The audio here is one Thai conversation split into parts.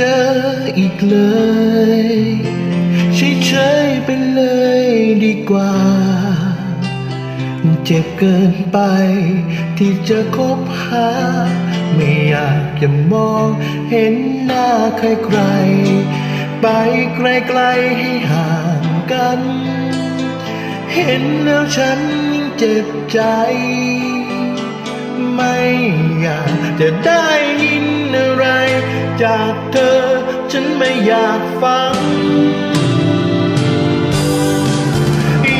จอีกเลยเฉยๆไปเลยดีกว่า เจ็บเกินไป ที่จะคบหา ไม่อยากจะมองเห็นหน้าใครๆไปไกลๆให้ห่างกัน เห็นแล้วฉันยิ่งเจ็บใจไม่อยากจะได้ยินอะไร จากเธอ ฉันไม่อยากฟัง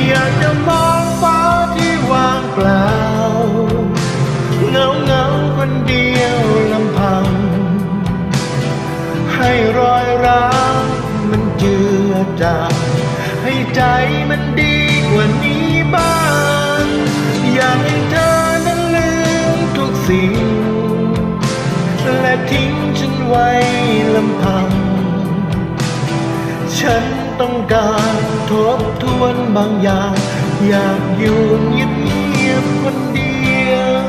อยากจะมองฟ้าที่ว่างเปล่า เงาเงาคนเดียวลำพัง ให้รอยร้าวมันเจือจางให้ใจมันดีกว่านี้บ้าง อยากให้เธอนั้นลืมทุกสิ่ง และทิ้งฉันไว้ลำพัง ฉันต้องการทบทวนบางอย่าง อยากอยู่เงียบๆคนเดียว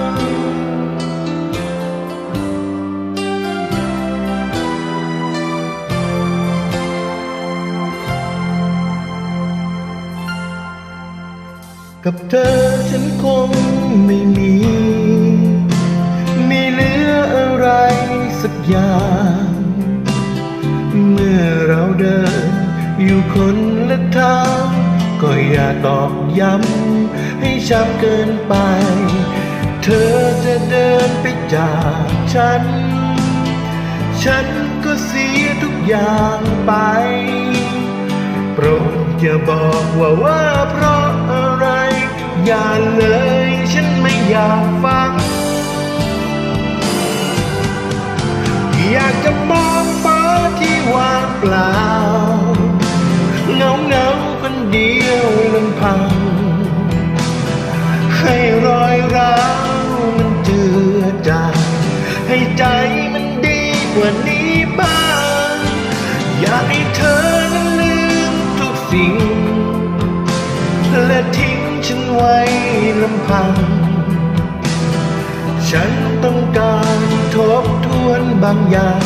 กับเธอฉันคงไม่มี สักอย่าง เมื่อเราเดินอยู่คนละทาง ก็อย่าตอกย้ำให้ช้ำเกินไป เธอจะเดินไปจากฉัน ฉันก็เสียทุกอย่างไป โปรดอย่าบอกว่าว่าเพราะอะไร อย่าเลยฉันไม่อยากฟัง คนเดียวลำพัง ให้รอยร้าวมันเจือจางให้ใจมันดีกว่านี้บ้าง อยากให้เธอนั้นลืมทุกสิ่ง และทิ้งฉันไว้ลำพัง ฉันต้องการทบทวนบางอย่าง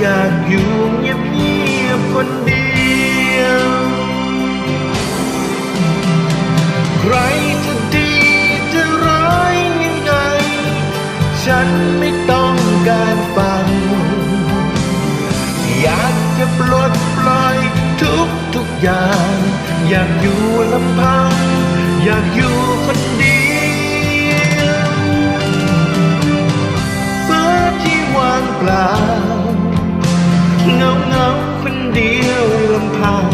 อยากอยู่เงียบๆคนเดียว อยากอยู่ลำพัง อยากอยู่คนเดียวฟ้าที่วางเปล่าเงาเงาคนเดียวลำพัง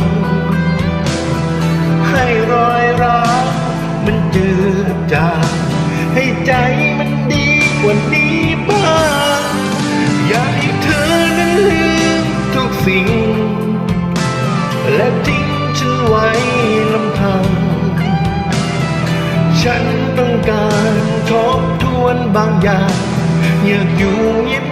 ให้รอยร้าวมันเจือจางให้ใจมันดีกว่านี้บ้าง อยากให้เธอนั้นลืมทุกสิ่ง ว้ลำพัง ฉันต้องการทบทวนบางอย่างอยากอยู่เงียบ